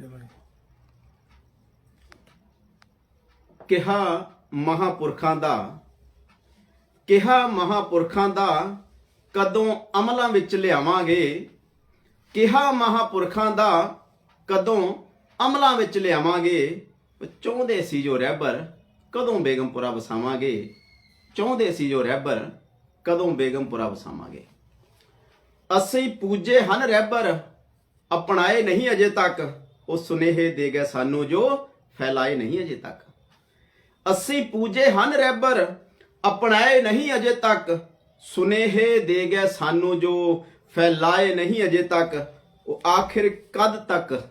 ਚਲੋ ਜੀ ਕਿਹਾ ਮਹਾਪੁਰਖਾਂ ਦਾ, ਕਿਹਾ ਮਹਾਪੁਰਖਾਂ ਦਾ ਕਦੋਂ ਅਮਲਾਂ ਵਿੱਚ ਲਿਆਵਾਂਗੇ? ਕਿਹਾ ਮਹਾਪੁਰਖਾਂ ਦਾ ਕਦੋਂ ਅਮਲਾਂ ਵਿੱਚ ਲਿਆਵਾਂਗੇ? ਚਾਹੁੰਦੇ ਸੀ ਜੋ ਰਹਿਬਰ ਕਦੋਂ ਬੇਗਮਪੁਰਾ ਵਸਾਵਾਂਗੇ? ਚਾਹੁੰਦੇ ਸੀ ਜੋ ਰਹਿਬਰ ਕਦੋਂ ਬੇਗਮਪੁਰਾ ਵਸਾਵਾਂਗੇ? ਅਸੀਂ ਪੂਜੇ ਹਨ ਰਹਿਬਰ ਅਪਣਾਏ ਨਹੀਂ ਅਜੇ ਤੱਕ। ਉਹ ਸੁਨੇਹੇ ਦੇ ਗਏ ਸਾਨੂੰ ਜੋ ਫੈਲਾਏ ਨਹੀਂ ਅਜੇ ਤੱਕ। ਅਸੀਂ ਪੂਜੇ ਹਨ ਰੈਬਰ, ਅਪਣਾਏ ਨਹੀਂ ਅਜੇ ਤੱਕ। ਸੁਨੇਹੇ ਦੇ ਗਏ ਸਾਨੂੰ ਜੋ ਫੈਲਾਏ ਨਹੀਂ ਅਜੇ ਤੱਕ। ਉਹ ਆਖਿਰ ਕਦ ਤੱਕ?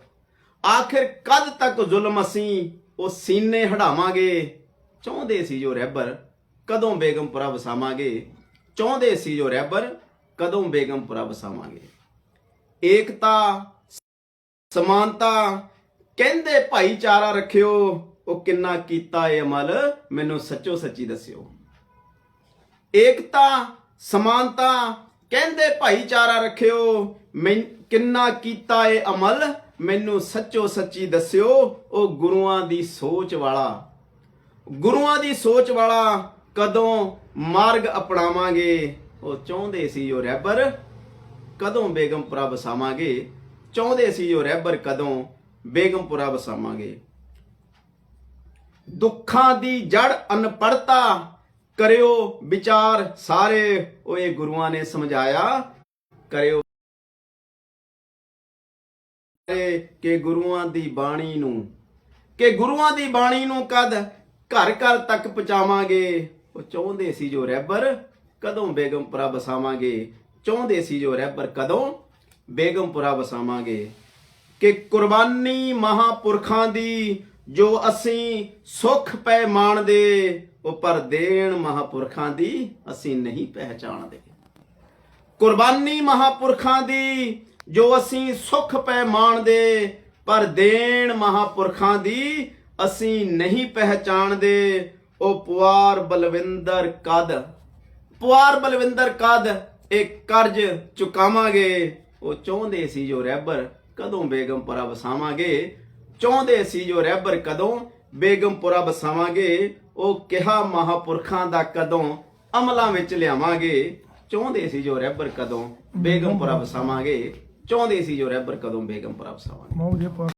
ਆਖਿਰ ਕਦ ਤੱਕ ਜ਼ੁਲਮ ਅਸੀਂ ਉਹ ਸੀਨੇ ਹਟਾਵਾਂਗੇ ਚਾਹੁੰਦੇ ਸੀ ਜੋ ਰਹਿਬਰ ਕਦੋਂ ਬੇਗਮਪੁਰਾ ਵਸਾਵਾਂਗੇ? ਚਾਹੁੰਦੇ ਸੀ ਜੋ ਰਹਿਬਰ ਕਦੋਂ ਬੇਗਮਪੁਰਾ ਵਸਾਵਾਂਗੇ? ਏਕਤਾ ਸਮਾਨਤਾ ਕਹਿੰਦੇ ਭਾਈਚਾਰਾ ਰੱਖਿਓ, ਉਹ ਕਿੰਨਾ ਕੀਤਾ ਏ ਅਮਲ? ਮੈਨੂੰ ਸੱਚੋ ਸੱਚੀ ਦੱਸਿਓ। ਏਕਤਾ, ਸਮਾਨਤਾ ਕਹਿੰਦੇ ਭਾਈਚਾਰਾ ਰੱਖਿਓ, ਮੈਂ ਕਿੰਨਾ ਕੀਤਾ ਏ ਅਮਲ? ਮੈਨੂੰ ਸੱਚੋ ਸੱਚੀ ਦੱਸਿਓ, ਉਹ ਗੁਰੂਆਂ ਦੀ ਸੋਚ ਵਾਲਾ। ਗੁਰੂਆਂ ਦੀ ਸੋਚ ਵਾਲਾ ਕਦੋਂ ਮਾਰਗ ਅਪਣਾਵਾਂਗੇ? ਉਹ ਚਾਹੁੰਦੇ ਸੀ ਉਹ ਰੈਬਰ, ਕਦੋਂ ਬੇਗਮਪੁਰਾ ਵਸਾਵਾਂਗੇ? ਚਾਹੁੰਦੇ ਸੀ ਜੋ ਰਹਿਬਰ ਕਦੋਂ ਬੇਗਮਪੁਰਾ ਵਸਾਵਾਂਗੇ। ਦੁੱਖਾਂ ਦੀ ਜੜ ਅਨਪੜਤਾ ਕਰਿਓ ਵਿਚਾਰ, ਸਾਰੇ ਓਏ ਗੁਰੂਆਂ ਨੇ ਸਮਝਾਇਆ। ਕਰਿਓ ਕਿ ਗੁਰੂਆਂ ਦੀ ਬਾਣੀ ਨੂੰ, ਕਿ ਗੁਰੂਆਂ ਦੀ ਬਾਣੀ ਨੂੰ ਕਦ ਘਰ ਘਰ ਤੱਕ ਪਹੁੰਚਾਵਾਂਗੇ। ਉਹ ਚਾਹੁੰਦੇ ਸੀ ਜੋ ਰਹਿਬਰ ਕਦੋਂ ਬੇਗਮਪੁਰਾ ਵਸਾਵਾਂਗੇ। ਚਾਹੁੰਦੇ ਸੀ ਜੋ ਰਹਿਬਰ ਕਦੋਂ ਬੇਗਮਪੁਰਾ ਵਸਾਵਾਂਗੇ ਕਿ ਕੁਰਬਾਨੀ ਮਹਾਪੁਰਖਾਂ ਦੀ ਜੋ ਅਸੀਂ ਸੁਖ ਪੈ ਮਾਣਦੇ, ਉਹ ਪਰ ਦੇਣ ਮਹਾਪੁਰਖਾਂ ਦੀ ਅਸੀਂ ਨਹੀਂ ਪਹਿਚਾਣਦੇ। ਕੁਰਬਾਨੀ ਮਹਾਪੁਰਖਾਂ ਦੀ ਜੋ ਅਸੀਂ ਸੁਖ ਪੈ ਮਾਣਦੇ, ਪਰ ਦੇਣ ਮਹਾਪੁਰਖਾਂ ਦੀ ਅਸੀਂ ਨਹੀਂ ਪਹਿਚਾਣਦੇ, ਉਹ ਪੁਆਰ ਬਲਵਿੰਦਰ ਕਦ? ਪੁਆਰ ਬਲਵਿੰਦਰ ਕਦ? ਇਹ ਕਰਜ਼ ਚੁਕਾਵਾਂਗੇ। ਉਹ ਚਾਹੁੰਦੇ ਸੀ ਜੋ ਰਹਿਬਰ ਕਦੋਂ ਬੇਗਮਪੁਰਾ ਵਸਾਵਾਂਗੇ ਚਾਹੁੰਦੇ ਸੀ ਜੋ ਰਹਿਬਰ ਕਦੋਂ ਬੇਗਮਪੁਰਾ ਵਸਾਵਾਂਗੇ ਉਹ ਕਿਹਾ ਮਹਾਪੁਰਖਾਂ ਦਾ ਕਦੋਂ ਅਮਲਾਂ ਵਿੱਚ ਲਿਆਵਾਂਗੇ? ਚਾਹੁੰਦੇ ਸੀ ਜੋ ਰਹਿਬਰ ਕਦੋਂ ਬੇਗਮਪੁਰਾ ਵਸਾਵਾਂਗੇ ਚਾਹੁੰਦੇ ਸੀ ਜੋ ਰਹਿਬਰ ਕਦੋਂ ਬੇਗਮਪੁਰਾ ਵਸਾਵਾਂਗੇ